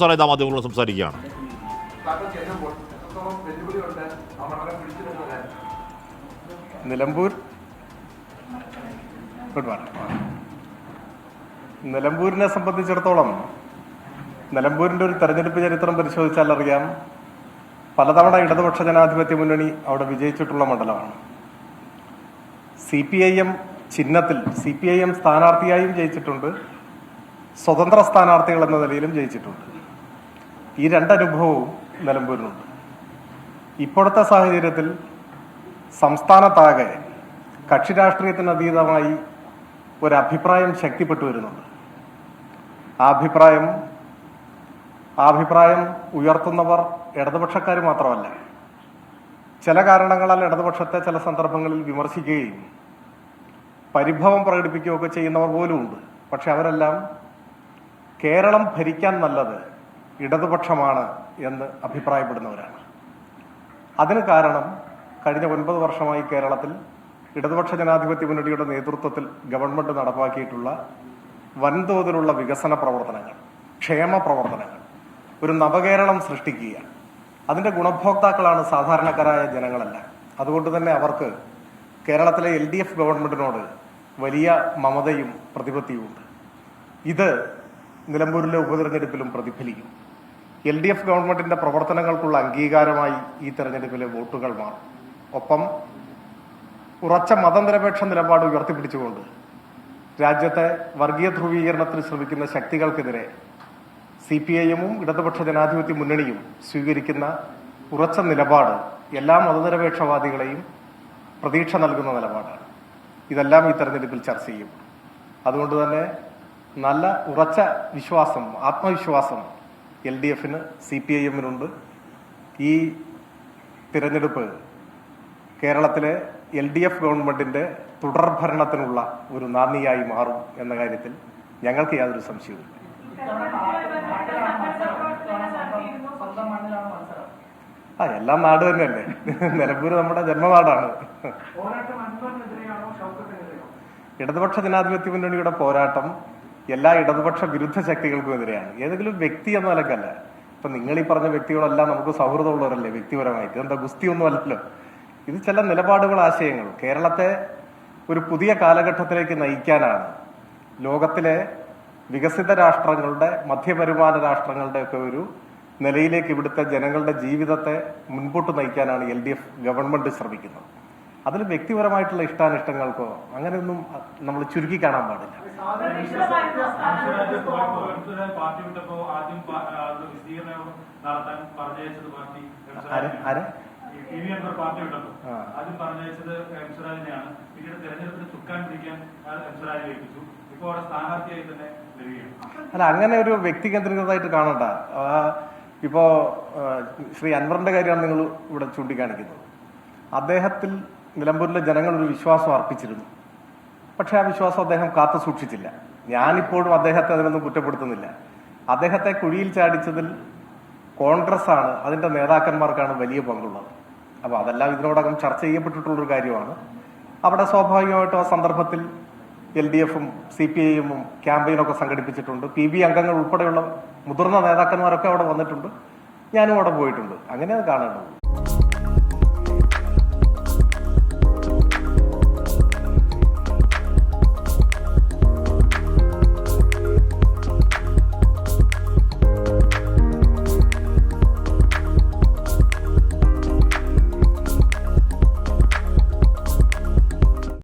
സാറേ ഇതാ മാധ്യമങ്ങളോട് സംസാരിക്കുകയാണ്. നിലമ്പൂർ? ഗുഡ് നിലമ്പൂരിനെ സംബന്ധിച്ചിടത്തോളം നിലമ്പൂരിന്റെ ഒരു തെരഞ്ഞെടുപ്പ് ചരിത്രം പരിശോധിച്ചാൽ അറിയാം. പലതവണ ഇടതുപക്ഷ ജനാധിപത്യ മുന്നണി അവിടെ വിജയിച്ചിട്ടുള്ള മണ്ഡലമാണ്. സി പി ഐ എം ചിഹ്നത്തിൽ സി പി ഐ എം സ്ഥാനാർത്ഥിയായും ജയിച്ചിട്ടുണ്ട്. സ്വതന്ത്ര സ്ഥാനാർത്ഥികൾ എന്ന നിലയിലും ജയിച്ചിട്ടുണ്ട്. ഈ രണ്ടനുഭവവും നിലമ്പൂരിനുണ്ട് ഇപ്പോഴത്തെ സാഹചര്യത്തിൽ സംസ്ഥാനത്താകെ കക്ഷി രാഷ്ട്രീയത്തിന് അതീതമായി ഒരു അഭിപ്രായം ശക്തിപ്പെട്ടു വരുന്നുണ്ട്. ആ അഭിപ്രായം ആ അഭിപ്രായം ഉയർത്തുന്നവർ ഇടതുപക്ഷക്കാർ മാത്രമല്ല ചില കാരണങ്ങളാൽ ഇടതുപക്ഷത്തെ ചില സന്ദർഭങ്ങളിൽ വിമർശിക്കുകയും പരിഭവം പ്രകടിപ്പിക്കുകയൊക്കെ ചെയ്യുന്നവർ പോലും ഉണ്ട് പക്ഷെ അവരെല്ലാം കേരളം ഭരിക്കാൻ നല്ലത് ഇടതുപക്ഷമാണ് എന്ന് അഭിപ്രായപ്പെടുന്നവരാണ്. അതിന് കാരണം കഴിഞ്ഞ ഒൻപത് വർഷമായി കേരളത്തിൽ ഇടതുപക്ഷ ജനാധിപത്യ മുന്നണിയുടെ നേതൃത്വത്തിൽ ഗവൺമെന്റ് നടപ്പാക്കിയിട്ടുള്ള വൻതോതിലുള്ള വികസന പ്രവർത്തനങ്ങൾ ക്ഷേമ പ്രവർത്തനങ്ങൾ ഒരു നവകേരളം സൃഷ്ടിക്കുക. അതിന്റെ ഗുണഭോക്താക്കളാണ് സാധാരണക്കാരായ ജനങ്ങളല്ല. അതുകൊണ്ട് തന്നെ അവർക്ക് കേരളത്തിലെ എൽ ഡി എഫ് ഗവൺമെന്റിനോട് വലിയ മമതയും പ്രതിപത്തിയുമുണ്ട്. ഇത് നിലമ്പൂരിലെ ഉപതെരഞ്ഞെടുപ്പിലും പ്രതിഫലിക്കും. എൽ ഡി എഫ് ഗവൺമെന്റിന്റെ പ്രവർത്തനങ്ങൾക്കുള്ള അംഗീകാരമായി ഈ തെരഞ്ഞെടുപ്പിലെ വോട്ടുകൾ മാറും. ഒപ്പം ഉറച്ച മതനിരപേക്ഷ നിലപാട് ഉയർത്തിപ്പിടിച്ചുകൊണ്ട് രാജ്യത്തെ വർഗീയ ധ്രുവീകരണത്തിന് ശ്രമിക്കുന്ന ശക്തികൾക്കെതിരെ സി പി ഐഎമ്മും ഇടതുപക്ഷ ജനാധിപത്യ മുന്നണിയും സ്വീകരിക്കുന്ന ഉറച്ച നിലപാട് എല്ലാ മതനിരപേക്ഷവാദികളെയും പ്രതീക്ഷ നൽകുന്ന നിലപാടാണ്. ഇതെല്ലാം ഈ തെരഞ്ഞെടുപ്പിൽ ചർച്ച ചെയ്യും. അതുകൊണ്ട് തന്നെ നല്ല ഉറച്ച വിശ്വാസം ആത്മവിശ്വാസം എൽ ഡി എഫിന് സി പി ഐ എമ്മിനുണ്ട്. ഈ തിരഞ്ഞെടുപ്പ് കേരളത്തിലെ എൽ ഡി എഫ് ഗവൺമെന്റിന്റെ തുടർഭരണത്തിനുള്ള ഒരു നാന്ദിയായി മാറും എന്ന കാര്യത്തിൽ ഞങ്ങൾക്ക് യാതൊരു സംശയവുമില്ല. ആ എല്ലാം നാട് തന്നെയല്ലേ? നിലമ്പൂര് നമ്മുടെ ജന്മനാടാണ്. ഇടതുപക്ഷ ജനാധിപത്യ മുന്നണിയുടെ പോരാട്ടം എല്ലാ ഇടതുപക്ഷ വിരുദ്ധ ശക്തികൾക്കും എതിരെയാണ്. ഏതെങ്കിലും വ്യക്തി എന്ന നിലക്കല്ല. ഇപ്പൊ നിങ്ങൾ ഈ പറഞ്ഞ വ്യക്തികളെല്ലാം നമുക്ക് സൗഹൃദമുള്ളവരല്ലേ? വ്യക്തിപരമായിട്ട്. എന്താ ഗുസ്തി ഒന്നും അല്ലല്ലോ. ഇത് ചില നിലപാടുകൾ ആശയങ്ങൾ. കേരളത്തെ ഒരു പുതിയ കാലഘട്ടത്തിലേക്ക് നയിക്കാനാണ് ലോകത്തിലെ വികസിത രാഷ്ട്രങ്ങളുടെ മധ്യവരുമാന രാഷ്ട്രങ്ങളുടെ ഒക്കെ ഒരു നിലയിലേക്ക് ഇവിടുത്തെ ജനങ്ങളുടെ ജീവിതത്തെ മുൻപോട്ട് നയിക്കാനാണ് എൽ ഗവൺമെന്റ് ശ്രമിക്കുന്നത്. അതിൽ വ്യക്തിപരമായിട്ടുള്ള ഇഷ്ടാനിഷ്ടങ്ങൾക്കോ അങ്ങനെയൊന്നും നമ്മൾ ചുരുക്കി കാണാൻ പാടില്ല. പാർട്ടി ആദ്യം ഇപ്പോൾ അവിടെ സ്ഥാനാർത്ഥിയായി തന്നെ അല്ല അങ്ങനെ ഒരു വ്യക്തി കേന്ദ്രീകൃതമായിട്ട് കാണണ്ട. ഇപ്പോ ശ്രീ അൻവറിന്റെ കാര്യമാണ് നിങ്ങൾ ഇവിടെ ചൂണ്ടിക്കാണിക്കുന്നത്. അദ്ദേഹത്തിൽ നിലമ്പൂരിലെ ജനങ്ങൾ ഒരു വിശ്വാസം അർപ്പിച്ചിരുന്നു. പക്ഷെ ആ വിശ്വാസം അദ്ദേഹം കാത്തു സൂക്ഷിച്ചില്ല. ഞാനിപ്പോഴും അദ്ദേഹത്തെ അതിനൊന്നും കുറ്റപ്പെടുത്തുന്നില്ല. അദ്ദേഹത്തെ കുഴിയിൽ ചാടിച്ചതിൽ കോൺഗ്രസ് ആണ് അതിന്റെ നേതാക്കന്മാർക്കാണ് വലിയ പങ്കുള്ളത്. അപ്പോൾ അതെല്ലാം ഇതിനോടകം ചർച്ച ചെയ്യപ്പെട്ടിട്ടുള്ളൊരു കാര്യമാണ്. അവിടെ സ്വാഭാവികമായിട്ടും ആ സന്ദർഭത്തിൽ എൽ ഡി എഫും സി പി ഐ എമ്മും ക്യാമ്പയിനൊക്കെ സംഘടിപ്പിച്ചിട്ടുണ്ട്. പി ബി അംഗങ്ങൾ ഉൾപ്പെടെയുള്ള മുതിർന്ന നേതാക്കന്മാരൊക്കെ അവിടെ വന്നിട്ടുണ്ട്. ഞാനും അവിടെ പോയിട്ടുണ്ട്. അങ്ങനെയാണ് കാണേണ്ടത്